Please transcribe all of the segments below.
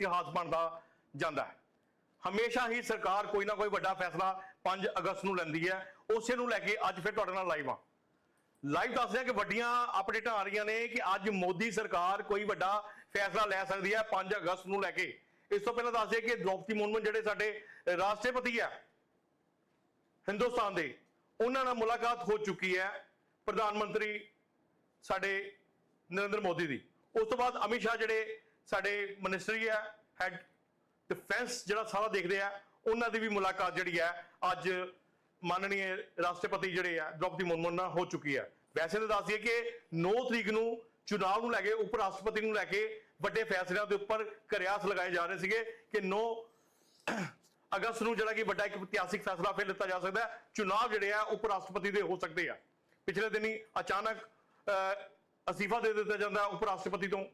ਇਤਿਹਾਸ ਬਣਦਾ ਜਾਂਦਾ ਹੈ। ਹਮੇਸ਼ਾ ਹੀ ਸਰਕਾਰ ਕੋਈ ਨਾ ਕੋਈ ਵੱਡਾ ਫੈਸਲਾ 5 ਅਗਸਤ ਨੂੰ ਲੈਂਦੀ ਹੈ। ਉਸੇ ਨੂੰ ਲੈ ਕੇ ਅੱਜ ਫਿਰ ਤੁਹਾਡੇ ਨਾਲ ਲਾਈਵ ਆ ਲਾਈਵ ਦੱਸ ਰਿਹਾ ਕਿ ਵੱਡੀਆਂ ਅਪਡੇਟਾਂ ਆ ਰਹੀਆਂ ਨੇ ਕਿ ਅੱਜ ਮੋਦੀ ਸਰਕਾਰ ਕੋਈ ਵੱਡਾ ਫੈਸਲਾ ਲੈ ਸਕਦੀ ਹੈ 5 ਅਗਸਤ ਨੂੰ ਲੈ ਕੇ। ਇਸ ਤੋਂ ਪਹਿਲਾਂ ਦੱਸ ਦਈਏ ਕਿ ਦ੍ਰੋਪਦੀ ਮੁਰਮੂ ਜਿਹੜੇ ਸਾਡੇ ਰਾਸ਼ਟਰਪਤੀ ਆ ਹਿੰਦੁਸਤਾਨ ਦੇ, ਉਹਨਾਂ ਨਾਲ ਮੁਲਾਕਾਤ ਹੋ ਚੁੱਕੀ ਹੈ ਪ੍ਰਧਾਨ ਮੰਤਰੀ ਸਾਡੇ ਨਰਿੰਦਰ ਮੋਦੀ ਦੀ। ਉਸ ਤੋਂ ਬਾਅਦ ਅਮਿਤ ਸ਼ਾਹ ਜਿਹੜੇ ਸਾਡੇ ਮਿਨਿਸਟਰੀ ਹੈ ਹੈਡ ਡਿਫੈਂਸ ਜਿਹੜਾ ਸਾਰਾ ਦੇਖਦੇ ਆ ਉਹਨਾਂ ਦੀ ਵੀ ਮੁਲਾਕਾਤ ਜਿਹੜੀ ਹੈ ਅੱਜ ਮਾਨਨੀय ਰਾਸ਼ਟਰਪਤੀ ਜਿਹੜੇ ਆ ਦ੍ਰੋਪਦੀ ਮੁਰਮੂ ਨਾਲ ਹੋ ਚੁੱਕੀ ਹੈ ਵੈਸੇ ਤਾਂ ਦੱਸ ਦਈਏ ਕਿ 9 ਤਰੀਕ ਨੂੰ ਚੁਣਾਵ ਨੂੰ ਲੈ ਕੇ ਉਪ ਰਾਸ਼ਟਰਪਤੀ ਨੂੰ ਲੈ ਕੇ ਵੱਡੇ ਫੈਸਲਿਆਂ ਦੇ ਉੱਪਰ ਕਰਿਆਸ ਲਗਾਏ ਜਾ ਰਹੇ ਸੀਗੇ ਕਿ 9 ਅਗਸਤ ਨੂੰ ਜਿਹੜਾ ਕਿ ਵੱਡਾ ਇੱਕ ਇਤਿਹਾਸਿਕ ਫੈਸਲਾ ਫਿਰ ਲਿੱਤਾ ਜਾ ਸਕਦਾ ਹੈ। ਚੁਣਾਵ ਜਿਹੜੇ ਆ ਉਪ ਰਾਸ਼ਟਰਪਤੀ ਦੇ ਹੋ ਸਕਦੇ ਆ। ਪਿਛਲੇ ਦਿਨੀ ਅਚਾਨਕ ਅਹ, ਅਸਤੀਫਾ ਦੇ ਦਿੱਤਾ ਜਾਂਦਾ ਉਪ ਰਾਸ਼ਟਰਪਤੀ ਤੋਂ।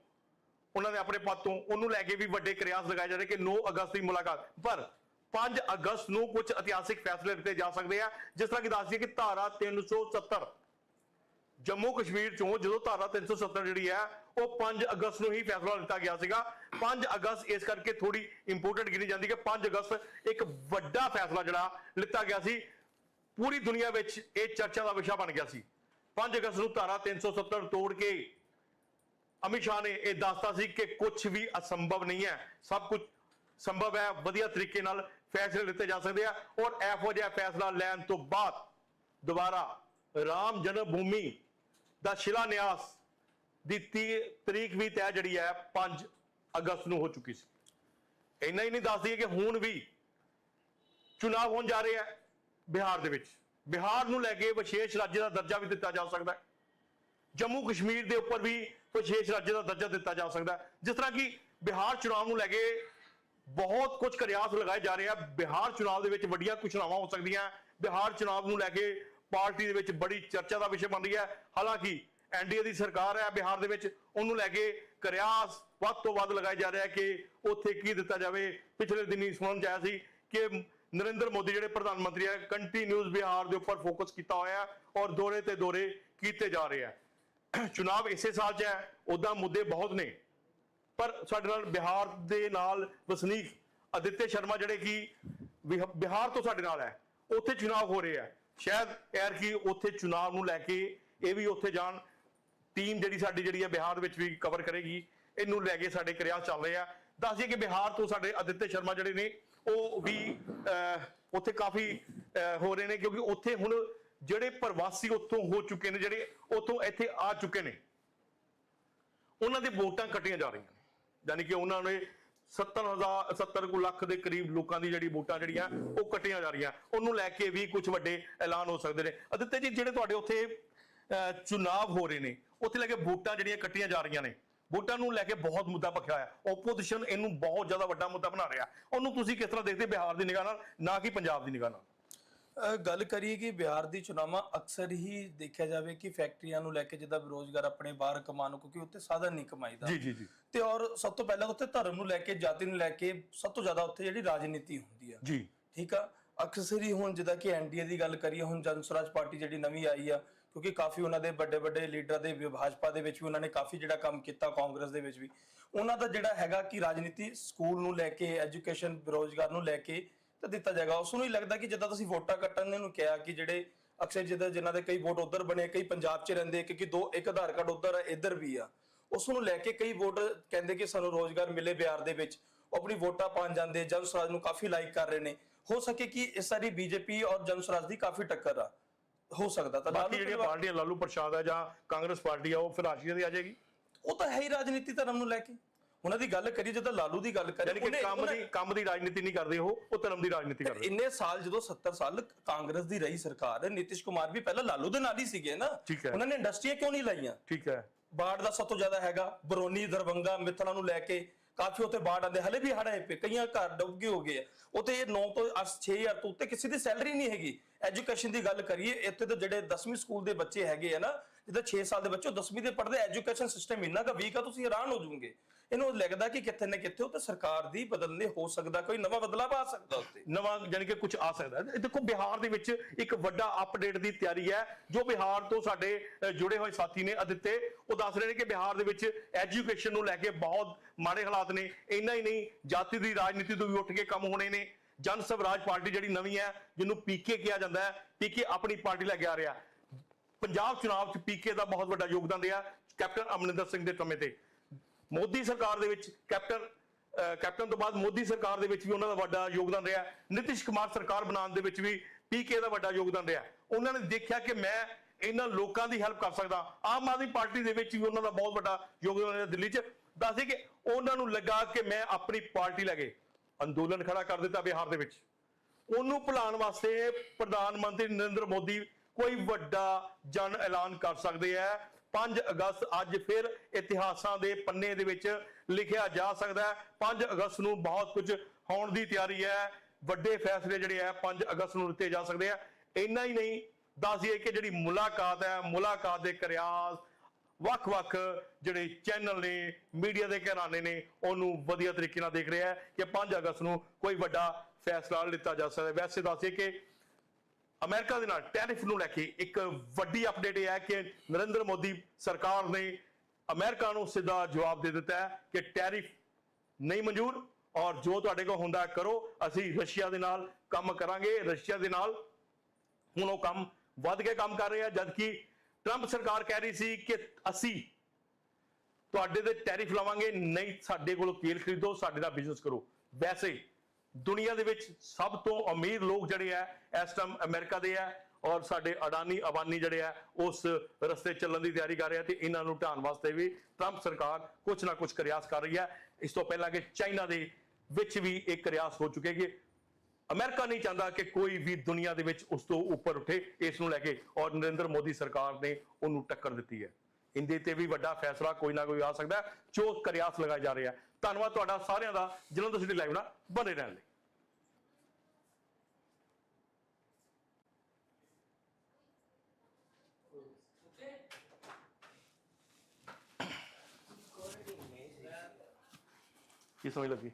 ਉਹਨਾਂ ਦੇ ਆਪਣੇ ਪਦ ਤੋਂ ਉਹਨੂੰ ਲੈ ਕੇ ਵੀ ਵੱਡੇ ਕਿਰਿਆਸ ਲਗਾਏ ਜਾ ਰਹੇ ਕਿ 9 ਅਗਸਤ ਦੀ ਮੁਲਾਕਾਤ। ਪਰ 5 ਅਗਸਤ ਨੂੰ ਕੁਝ ਇਤਿਹਾਸਿਕ ਫੈਸਲੇ ਲਿੱਤੇ ਜਾ ਸਕਦੇ ਆ, ਜਿਸ ਤਰ੍ਹਾਂ ਕਿ ਦੱਸ ਕਿ ਧਾਰਾ 370 ਜੰਮੂ ਕਸ਼ਮੀਰ ਚੋਂ ਜਦੋਂ ਧਾਰਾ 370 ਜਿਹੜੀ ਹੈ ਉਹ 5 ਅਗਸਤ ਨੂੰ ਹੀ ਫੈਸਲਾ ਲਿੱਤਾ ਗਿਆ ਸੀਗਾ। 5 ਅਗਸਤ ਇਸ ਕਰਕੇ ਥੋੜੀ ਇੰਪੋਰਟੈਂਟ ਗਿਣੀ ਜਾਂਦੀ ਕਿ 5 ਅਗਸਤ ਇੱਕ ਵੱਡਾ ਫੈਸਲਾ ਜਿਹੜਾ ਲਿੱਤਾ ਗਿਆ ਸੀ। ਪੂਰੀ ਦੁਨੀਆ ਵਿੱਚ ਇਹ ਚਰਚਾ ਦਾ ਵਿਸ਼ਾ ਬਣ ਗਿਆ ਸੀ। 5 ਅਗਸਤ ਨੂੰ ਧਾਰਾ 370 ਤੋੜ ਕੇ ਅਮਿਤ ਸ਼ਾਹ ਨੇ ਇਹ ਦੱਸਤਾ ਸੀ ਕਿ ਕੁਝ ਵੀ ਅਸੰਭਵ ਨਹੀਂ ਹੈ। ਸਭ ਕੁਝ ਸੰਭਵ ਹੈ, ਵਧੀਆ ਤਰੀਕੇ ਨਾਲ ਫੈਸਲੇ ਲਿੱਤੇ ਜਾ ਸਕਦੇ ਆ ਔਰ ਇਹੋ ਜਿਹਾ ਫੈਸਲਾ ਲੈਣ ਤੋਂ ਬਾਅਦ ਦੁਬਾਰਾ ਰਾਮ ਜਨਮ ਭੂਮੀ ਦਾ ਸ਼ਿਲਾਨਿਆਸ ਦੀ ਤਰੀਕ ਵੀ ਤੈਅ ਜਿਹੜੀ ਹੈ 5 ਅਗਸਤ ਨੂੰ ਹੋ ਚੁੱਕੀ ਸੀ। ਇੰਨਾ ਹੀ ਨਹੀਂ ਦੱਸਦੀ ਕਿ ਹੁਣ ਵੀ ਚੁਣਾਵ ਹੋਣ ਜਾ ਰਿਹਾ ਹੈ ਬਿਹਾਰ ਦੇ ਵਿੱਚ। ਬਿਹਾਰ ਨੂੰ ਲੈ ਕੇ ਵਿਸ਼ੇਸ਼ ਰਾਜ ਦਾ ਦਰਜਾ ਵੀ ਦਿੱਤਾ ਜਾ ਸਕਦਾ ਹੈ। ਜੰਮੂ ਕਸ਼ਮੀਰ ਦੇ ਉੱਪਰ ਵੀ ਵਿਸ਼ੇਸ਼ ਰਾਜ ਦਾ ਦਰਜਾ ਦਿੱਤਾ ਜਾ ਸਕਦਾ ਜਿਸ ਤਰ੍ਹਾਂ ਕਿ ਬਿਹਾਰ ਚੁਣਾਵ ਨੂੰ ਲੈ ਕੇ ਬਹੁਤ ਕੁਝ ਕਰਿਆਸ ਲਗਾਏ ਜਾ ਰਹੇ ਆ। ਬਿਹਾਰ ਚੁਣਾਵ ਦੇ ਵਿੱਚ ਵੱਡੀਆਂ ਘੋਸ਼ਣਾਵਾਂ ਹੋ ਸਕਦੀਆਂ ਬਿਹਾਰ ਚੁਣਾਵ ਨੂੰ ਲੈ ਕੇ ਪਾਰਟੀ ਦੇ ਵਿੱਚ ਬੜੀ ਚਰਚਾ ਦਾ ਵਿਸ਼ਾ ਬਣ ਰਹੀ ਹੈ। ਹਾਲਾਂਕਿ ਐਨਡੀਏ ਦੀ ਸਰਕਾਰ ਹੈ ਬਿਹਾਰ ਦੇ ਵਿੱਚ, ਉਹਨੂੰ ਲੈ ਕੇ ਕਰਿਆਸ ਵੱਧ ਤੋਂ ਵੱਧ ਲਗਾਏ ਜਾ ਰਿਹਾ ਕਿ ਉੱਥੇ ਕੀ ਦਿੱਤਾ ਜਾਵੇ। ਪਿਛਲੇ ਦਿਨੀ ਸੁਣਨ 'ਚ ਆਇਆ ਸੀ ਕਿ ਨਰਿੰਦਰ ਮੋਦੀ ਜਿਹੜੇ ਪ੍ਰਧਾਨ ਮੰਤਰੀ ਹੈ, ਕੰਟੀਨਿਊਸ ਬਿਹਾਰ ਦੇ ਉੱਪਰ ਫੋਕਸ ਕੀਤਾ ਹੋਇਆ ਔਰ ਦੌਰੇ ਤੇ ਦੌਰੇ ਕੀਤੇ ਜਾ ਰਹੇ ਆ। ਚੁਣਾਵ ਇਸੇ ਸਾਲ 'ਚ ਹੈ ਉਦਾਂ ਮੁੱਦੇ ਬਹੁਤ ਨੇ। ਪਰ ਸਾਡੇ ਨਾਲ ਬਿਹਾਰ ਦੇ ਨਾਲ ਵਸਨੀਕ ਅਦਿੱਤੇ ਸ਼ਰਮਾ ਜਿਹੜੇ ਕਿ ਬਿਹਾਰ ਤੋਂ ਸਾਡੇ ਨਾਲ ਹੈ ਉੱਥੇ ਚੁਣਾਵ ਹੋ ਰਹੇ ਆ। ਸ਼ਾਇਦ ਯਾਰ ਕਿ ਉੱਥੇ ਚੁਣਾਵ ਨੂੰ ਲੈ ਕੇ ਇਹ ਵੀ ਉੱਥੇ ਜਾਣ ਟੀਮ ਜਿਹੜੀ ਸਾਡੀ ਜਿਹੜੀ ਹੈ ਬਿਹਾਰ ਵਿੱਚ ਵੀ ਕਵਰ ਕਰੇਗੀ ਇਹਨੂੰ ਲੈ ਕੇ ਸਾਡੇ ਕਿਰਿਆਸ ਚੱਲ ਰਹੇ ਆ। ਦੱਸ ਦਈਏ ਕਿ ਬਿਹਾਰ ਤੋਂ ਸਾਡੇ ਅਦਿੱਤੇ ਸ਼ਰਮਾ ਜਿਹੜੇ ਨੇ ਉਹ ਵੀ ਅਹ, ਉੱਥੇ ਕਾਫੀ ਅਹ, ਹੋ ਰਹੇ ਨੇ ਕਿਉਂਕਿ ਉੱਥੇ ਹੁਣ ਜਿਹੜੇ ਪ੍ਰਵਾਸੀ ਉੱਥੋਂ ਹੋ ਚੁੱਕੇ ਨੇ ਜਿਹੜੇ ਉੱਥੋਂ ਇੱਥੇ ਆ ਚੁੱਕੇ ਨੇ ਉਹਨਾਂ ਦੀ ਵੋਟਾਂ ਕੱਟੀਆਂ ਜਾ ਰਹੀਆਂ ਨੇ। ਯਾਨੀ ਕਿ ਉਹਨਾਂ ਨੇ 70000 70 ਕੁ ਲੱਖ ਦੇ ਕਰੀਬ ਲੋਕਾਂ ਦੀ ਜਿਹੜੀ ਵੋਟਾਂ ਜਿਹੜੀਆਂ ਉਹ ਕੱਟੀਆਂ ਜਾ ਰਹੀਆਂ। ਉਹਨੂੰ ਲੈ ਕੇ ਵੀ ਕੁਝ ਵੱਡੇ ਐਲਾਨ ਹੋ ਸਕਦੇ ਨੇ। ਅਦਿੱਤੇ ਜੀ ਜਿਹੜੇ ਤੁਹਾਡੇ ਉੱਥੇ ਅਹ, ਚੁਣਾਵ ਹੋ ਰਹੇ ਨੇ ਉੱਥੇ ਲੈ ਕੇ ਵੋਟਾਂ ਜਿਹੜੀਆਂ ਕੱਟੀਆਂ ਜਾ ਰਹੀਆਂ ਨੇ ਵੋਟਾਂ ਨੂੰ ਲੈ ਕੇ ਬਹੁਤ ਮੁੱਦਾ ਭਖਿਆ ਹੋਇਆ। ਓਪੋਜੀਸ਼ਨ ਇਹਨੂੰ ਬਹੁਤ ਜ਼ਿਆਦਾ ਵੱਡਾ ਮੁੱਦਾ ਬਣਾ ਰਿਹਾ। ਉਹਨੂੰ ਤੁਸੀਂ ਕਿਸ ਤਰ੍ਹਾਂ ਦੇਖਦੇ ਬਿਹਾਰ ਦੀ ਨਿਗਾਹ ਨਾਲ ਨਾ ਕਿ ਪੰਜਾਬ ਦੀ ਨਿਗਾਹ ਨਾਲ? ਗੱਲ ਕਰੀਏ ਕਿ ਬਿਹਾਰ ਦੀ ਚੁਣਾਵਾਂ ਅਕਸਰ ਹੀ ਦੇਖਿਆ ਜਾਵੇ ਕਿ ਫੈਕਟਰੀਆਂ ਨੂੰ ਲੈ ਕੇ ਜਿੱਦਾਂ ਬੇਰੋਜ਼ਗਾਰ ਆਪਣੇ ਬਾਹਰ ਕਮਾਉਣ ਨੂੰ ਕਿਉਂਕਿ ਉੱਥੇ ਸਾਧਨ ਨਹੀਂ ਕਮਾਈ ਦਾ ਜੀ ਜੀ ਜੀ। ਤੇ ਔਰ ਸਭ ਤੋਂ ਪਹਿਲਾਂ ਉੱਥੇ ਧਰਮ ਨੂੰ ਲੈ ਕੇ ਜਾਤੀ ਨੂੰ ਲੈ ਕੇ ਸਭ ਤੋਂ ਜ਼ਿਆਦਾ ਉੱਥੇ ਜਿਹੜੀ ਰਾਜਨੀਤੀ ਹੁੰਦੀ ਆ। ਜੀ। ਠੀਕ ਆ? ਅਕਸਰ ਹੀ ਹੁਣ ਜਿੱਦਾਂ ਕਿ ਐਨਡੀਏ ਦੀ ਗੱਲ ਕਰੀਏ ਹੁਣ ਜਨ ਸਵਰਾਜ ਪਾਰਟੀ ਜਿਹੜੀ ਨਵੀਂ ਆਈ ਆ ਕਿਉਂਕਿ ਕਾਫੀ ਉਹਨਾਂ ਦੇ ਵੱਡੇ ਵੱਡੇ ਲੀਡਰਾਂ ਦੇ ਭਾਜਪਾ ਦੇ ਵਿੱਚ ਵੀ ਉਹਨਾਂ ਨੇ ਕਾਫੀ ਜਿਹੜਾ ਕੰਮ ਕੀਤਾ ਕਾਂਗਰਸ ਦੇ ਵਿੱਚ ਵੀ। ਉਹਨਾਂ ਦਾ ਜਿਹੜਾ ਹੈਗਾ ਕਿ ਰਾਜਨੀਤੀ ਸਕੂਲ ਨੂੰ ਲੈ ਕੇ ਐਜੂਕੇਸ਼ਨ ਬੇਰੋਜ਼ਗਾਰ ਨੂੰ ਲੈ ਕੇ ਤਾਂ ਦਿੱਤਾ ਜਾਏਗਾ। ਉਸ ਨੂੰ ਹੀ ਲੱਗਦਾ ਕਿ ਜਿੱਦਾਂ ਤੁਸੀਂ ਵੋਟਾਂ ਕੱਟਣ ਨੂੰ ਕਿਹਾ ਕਿ ਜਿਹੜੇ ਅਕਸਰ ਜਿੱਦਾਂ ਜਿਨ੍ਹਾਂ ਦੇ ਕਈ ਵੋਟ ਉਧਰ ਬਣੇ ਕਈ ਪੰਜਾਬ 'ਚ ਰਹਿੰਦੇ ਕਿਉਂਕਿ ਦੋ ਇੱਕ ਆਧਾਰ ਕਾਰਡ ਉਧਰ ਹੈ ਇੱਧਰ ਵੀ ਆ। ਉਸ ਨੂੰ ਲੈ ਕੇ ਕਈ ਵੋਟ ਕਹਿੰਦੇ ਕਿ ਸਾਨੂੰ ਰੋਜ਼ਗਾਰ ਮਿਲੇ ਬਿਹਾਰ ਦੇ ਵਿੱਚ। ਉਹ ਆਪਣੀ ਵੋਟਾਂ ਪਾਣ ਜਾਂਦੇ ਜਨ ਸਵਰਾਜ ਨੂੰ ਕਾਫੀ ਲਾਈਕ ਕਰ ਰਹੇ ਨੇ। ਹੋ ਸਕੇ ਕਿ ਇਸ ਸਾਰੀ ਬੀਜੇਪੀ ਔਰ ਜਨ ਸਵਰਾਜ ਦੀ ਕਾਫੀ ਟੱਕਰ ਆ। ਹੋ ਸਕਦਾ ਤਾਂ ਬਾਕੀ ਜਿਹੜੀਆਂ ਪਾਰਟੀਆਂ ਲਾਲੂ ਪ੍ਰਸ਼ਾਦ ਹੈ ਜਾਂ ਕਾਂਗਰਸ ਪਾਰਟੀ ਆ ਉਹ ਫਿਰ ਆਸ਼ੀਆ ਦੀ ਆ ਜਾਏਗੀ। ਉਹ ਤਾਂ ਹੈ ਹੀ ਰਾਜਨੀਤੀ ਧਰਮ ਨੂੰ ਲੈ ਕੇ। ਉਹਨਾਂ ਦੀ ਗੱਲ ਕਰੀਏ ਜਦੋਂ ਲਾਲੂ ਦੀ ਗੱਲ ਕਰੀਏ ਯਾਨੀ ਕਿ ਕੰਮ ਦੀ ਕੰਮ ਦੀ ਰਾਜਨੀਤੀ ਨਹੀਂ ਕਰਦੇ ਉਹ ਉਹ ਧਰਮ ਦੀ ਰਾਜਨੀਤੀ ਕਰਦੇ। ਇੰਨੇ ਸਾਲ ਜਦੋਂ 70 ਸਾਲ ਕਾਂਗਰਸ ਦੀ ਰਹੀ ਸਰਕਾਰ ਨਿਤਿਸ਼ ਕੁਮਾਰ ਵੀ ਪਹਿਲਾਂ ਲਾਲੂ ਦੇ ਨਾਲ ਹੀ ਸੀਗੇ ਨਾ। ਉਹਨਾਂ ਨੇ ਇੰਡਸਟਰੀਆਂ ਕਿਉਂ ਨਹੀਂ ਲਾਈਆਂ? ਠੀਕ ਹੈ। ਬਾੜ ਦਾ ਸਭ ਤੋਂ ਜ਼ਿਆਦਾ ਹੈਗਾ ਬਰੋਨੀ ਦਰਬੰਗਾ ਮਿੱਥਲਾ ਨੂੰ ਲੈ ਕੇ ਕਾਫੀ ਉੱਥੇ ਬਾੜ ਆਂਦੇ ਹਲੇ ਵੀ ਆਏ ਪਏ ਕਈਆਂ ਘਰ ਡੁੱਬ ਗਏ ਹੋ ਗਏ ਇਹ 9 ਤੋਂ 6000 ਤੋਂ ਉੱਤੇ ਕਿਸੇ ਦੀ ਸੈਲਰੀ ਨਹੀਂ ਹੈਗੀ। ਐਜੂਕੇਸ਼ਨ ਦੀ ਗੱਲ ਕਰੀਏ, ਇੱਥੇ ਤਾਂ ਜਿਹੜੇ 10ਵੀਂ ਸਕੂਲ ਦੇ ਬੱਚੇ ਹੈਗੇ ਆ ਨਾ, ਜਿੱਦਾਂ 6 ਸਾਲ ਦੇ ਬੱਚੇ 10ਵੀਂ ਦੇ ਪੜ੍ਹਦੇ ਐਜੂਕੇਸ਼ਨ ਸਿਸਟਮ ਇੰਨਾ ਕਾ ਵੀਕ ਆ, ਤੁਸੀਂ ਹੈਰਾਨ ਹੋ ਜਾਓਗੇ। ਇਹਨੂੰ ਲੱਗਦਾ ਕਿ ਕਿੱਥੇ ਨਾ ਕਿੱਥੇ ਉਹ ਤਾਂ ਸਰਕਾਰ ਦੀ ਬਦਲਨੇ ਹੋ ਸਕਦਾ, ਕੋਈ ਨਵਾਂ ਬਦਲਾਅ ਆ ਸਕਦਾ ਉੱਤੇ। ਨਵਾਂ ਜਾਣੀ ਕਿ ਕੁਝ ਆ ਸਕਦਾ। ਦੇਖੋ, ਬਿਹਾਰ ਦੇ ਵਿੱਚ ਇੱਕ ਵੱਡਾ ਅਪਡੇਟ ਦੀ ਤਿਆਰੀ ਹੈ, ਜੋ ਬਿਹਾਰ ਤੋਂ ਸਾਡੇ ਜੁੜੇ ਹੋਏ ਸਾਥੀ ਨੇ ਅਦਿੱਤੇ, ਉਹ ਦੱਸ ਰਹੇ ਨੇ ਕਿ ਬਿਹਾਰ ਦੇ ਵਿੱਚ ਐਜੂਕੇਸ਼ਨ ਨੂੰ ਲੈ ਕੇ ਬਹੁਤ ਮਾੜੇ ਹਾਲਾਤ ਨੇ। ਇੰਨਾ ਹੀ ਨਹੀਂ, ਜਾਤੀ ਦੀ ਰਾਜਨੀਤੀ ਤੋਂ ਵੀ ਉੱਠ ਕੇ ਕੰਮ ਹੋਣੇ ਨੇ। ਜਨ ਸਵਰਾਜ ਪਾਰਟੀ ਜਿਹੜੀ ਨਵੀਂ ਹੈ, ਜਿਹਨੂੰ ਪੀਕੇ ਕਿਹਾ ਜਾਂਦਾ ਹੈ ਪੀਕੇ ਆਪਣੀ ਪਾਰਟੀ ਲੈ ਕੇ ਆ ਰਿਹਾ। ਪੰਜਾਬ ਚੁਣਾਵ 'ਚ ਪੀਕੇ ਦਾ ਬਹੁਤ ਵੱਡਾ ਯੋਗਦਾਨ ਰਿਹਾ, ਕੈਪਟਨ ਅਮਰਿੰਦਰ ਸਿੰਘ ਦੇ ਸਮੇਂ ਤੇ। ਮੋਦੀ ਸਰਕਾਰ ਦੇ ਵਿੱਚ ਕੈਪਟਨ ਕੈਪਟਨ ਤੋਂ ਬਾਅਦ ਮੋਦੀ ਸਰਕਾਰ ਦੇ ਵਿੱਚ ਵੀ ਉਹਨਾਂ ਦਾ ਵੱਡਾ ਯੋਗਦਾਨ ਰਿਹਾ। ਨਿਤਿਸ਼ ਕੁਮਾਰ ਸਰਕਾਰ ਬਣਾਉਣ ਦੇ ਵਿੱਚ ਵੀ ਪੀਕੇ ਦਾ ਵੱਡਾ ਯੋਗਦਾਨ ਰਿਹਾ। ਉਹਨਾਂ ਨੇ ਦੇਖਿਆ ਕਿ ਮੈਂ ਇਹਨਾਂ ਲੋਕਾਂ ਦੀ ਹੈਲਪ ਕਰ ਸਕਦਾ। ਆਮ ਆਦਮੀ ਪਾਰਟੀ ਦੇ ਵਿੱਚ ਵੀ ਉਹਨਾਂ ਦਾ ਬਹੁਤ ਵੱਡਾ ਯੋਗਦਾਨ ਰਿਹਾ ਦਿੱਲੀ 'ਚ। ਦੱਸਦੇ ਕਿ ਉਹਨਾਂ ਨੂੰ ਲੱਗਾ ਕਿ ਮੈਂ ਆਪਣੀ ਪਾਰਟੀ ਲੈ ਕੇ ਅੰਦੋਲਨ ਖੜਾ ਕਰ ਦਿੱਤਾ ਬਿਹਾਰ ਦੇ ਵਿੱਚ। ਉਹਨੂੰ ਭੁਲਾਉਣ ਵਾਸਤੇ ਪ੍ਰਧਾਨ ਮੰਤਰੀ ਨਰਿੰਦਰ ਮੋਦੀ ਕੋਈ ਵੱਡਾ ਜਨ ਐਲਾਨ ਕਰ ਸਕਦੇ ਹੈ 5 ਅਗਸਤ ਅੱਜ ਫਿਰ ਇਤਿਹਾਸਾਂ ਦੇ ਪੰਨੇ ਦੇ ਵਿੱਚ ਲਿਖਿਆ ਜਾ ਸਕਦਾ ਹੈ। 5 ਅਗਸਤ ਨੂੰ ਬਹੁਤ ਕੁਝ ਹੋਣ ਦੀ ਤਿਆਰੀ ਹੈ। ਵੱਡੇ ਫੈਸਲੇ ਜਿਹੜੇ ਆ 5 ਅਗਸਤ ਨੂੰ ਲਿੱਤੇ ਜਾ ਸਕਦੇ ਆ। ਇੰਨਾ ਹੀ ਨਹੀਂ, ਦੱਸ ਦਈਏ ਕਿ ਜਿਹੜੀ ਮੁਲਾਕਾਤ ਹੈ, ਮੁਲਾਕਾਤ ਦੇ ਕਰਿਆਸ ਵੱਖ-ਵੱਖ ਜਿਹੜੇ ਚੈਨਲ ਨੇ ਮੀਡੀਆ ਦੇ ਘਰਾਣੇ ਨੇ, ਉਹਨੂੰ ਵਧੀਆ ਤਰੀਕੇ ਨਾਲ ਦੇਖ ਰਿਹਾ ਹੈ ਕਿ 5 ਅਗਸਤ ਨੂੰ ਕੋਈ ਵੱਡਾ ਫੈਸਲਾ ਲਿੱਤਾ ਜਾ ਸਕਦਾ ਹੈ। ਵੈਸੇ ਦੱਸਿਏ ਕਿ ਅਮਰੀਕਾ ਦੇ ਨਾਲ ਟੈਰਿਫ ਨੂੰ ਲੈ ਕੇ ਇੱਕ ਵੱਡੀ ਅਪਡੇਟ ਇਹ ਹੈ ਕਿ ਨਰਿੰਦਰ ਮੋਦੀ ਸਰਕਾਰ ਨੇ ਅਮਰੀਕਾ ਨੂੰ ਸਿੱਧਾ ਜਵਾਬ ਦੇ ਦਿੱਤਾ ਹੈ ਕਿ ਟੈਰਿਫ ਨਹੀਂ ਮਨਜ਼ੂਰ ਔਰ ਜੋ ਤੁਹਾਡੇ ਕੋਲ ਹੁੰਦਾ ਕਰੋ, ਅਸੀਂ ਰਸ਼ੀਆ ਦੇ ਨਾਲ ਕੰਮ ਕਰਾਂਗੇ। ਰਸ਼ੀਆ ਦੇ ਨਾਲ ਹੁਣ ਉਹ ਕੰਮ ਵੱਧ ਕੇ ਕੰਮ ਕਰ ਰਹੇ ਆ, ਜਦਕਿ ਟਰੰਪ ਸਰਕਾਰ ਕਹਿ ਰਹੀ ਸੀ ਕਿ ਅਸੀਂ ਤੁਹਾਡੇ ਤੇ ਟੈਰਿਫ ਲਾਵਾਂਗੇ, ਨਹੀਂ ਸਾਡੇ ਕੋਲੋਂ ਤੇਲ ਖਰੀਦੋ, ਸਾਡੇ ਦਾ ਬਿਜ਼ਨਸ ਕਰੋ। ਵੈਸੇ ਦੁਨੀਆ ਦੇ ਵਿੱਚ ਸਭ ਤੋਂ ਅਮੀਰ ਲੋਕ ਜਿਹੜੇ ਆ, ਇਸ ਟਾਈਮ ਅਮਰੀਕਾ ਦੇ ਆ ਔਰ ਸਾਡੇ ਅਡਾਨੀ ਅਬਾਨੀ ਜਿਹੜੇ ਆ, ਉਸ ਰਸਤੇ ਚੱਲਣ ਦੀ ਤਿਆਰੀ ਕਰ ਰਹੇ ਆ ਤੇ ਇਹਨਾਂ ਨੂੰ ਢਾਣ ਵਾਸਤੇ ਵੀ ਟਰੰਪ ਸਰਕਾਰ ਕੁਝ ਨਾ ਕੁਝ ਕਰਿਆਸ ਕਰ ਰਹੀ ਹੈ। ਇਸ ਤੋਂ ਪਹਿਲਾਂ ਕਿ ਚਾਈਨਾ ਦੇ ਵਿੱਚ ਵੀ ਇੱਕ ਕਰਿਆਸ ਹੋ ਚੁੱਕੇ ਕਿ ਅਮਰੀਕਾ ਨਹੀਂ ਚਾਹੁੰਦਾ ਕਿ ਕੋਈ ਵੀ ਦੁਨੀਆ ਦੇ ਵਿੱਚ ਉਸ ਤੋਂ ਉੱਪਰ ਉੱਠੇ, ਇਸ ਨੂੰ ਲੈ ਕੇ ਔਰ ਨਰਿੰਦਰ ਮੋਦੀ ਸਰਕਾਰ ਨੇ ਉਹਨੂੰ ਟੱਕਰ ਦਿੱਤੀ ਹੈ। ਇੰਦੇ ਤੇ ਵੀ ਵੱਡਾ ਫੈਸਲਾ ਕੋਈ ਨਾ ਕੋਈ ਆ ਸਕਦਾ ਜੋ ਕਰਿਆਸ ਲਗਾਏ ਜਾ ਰਿਹਾ ਧੰਨਵਾਦ ਤੁਹਾਡਾ ਸਾਰਿਆਂ ਦਾ ਜਲੰਧਰ ਤੁਸੀਂ ਲਾਈਵ ਨਾਲ ਬਣੇ ਰਹਿਣ ਲਈ। ਕੀ ਸਮਝ ਲੱਗੀ?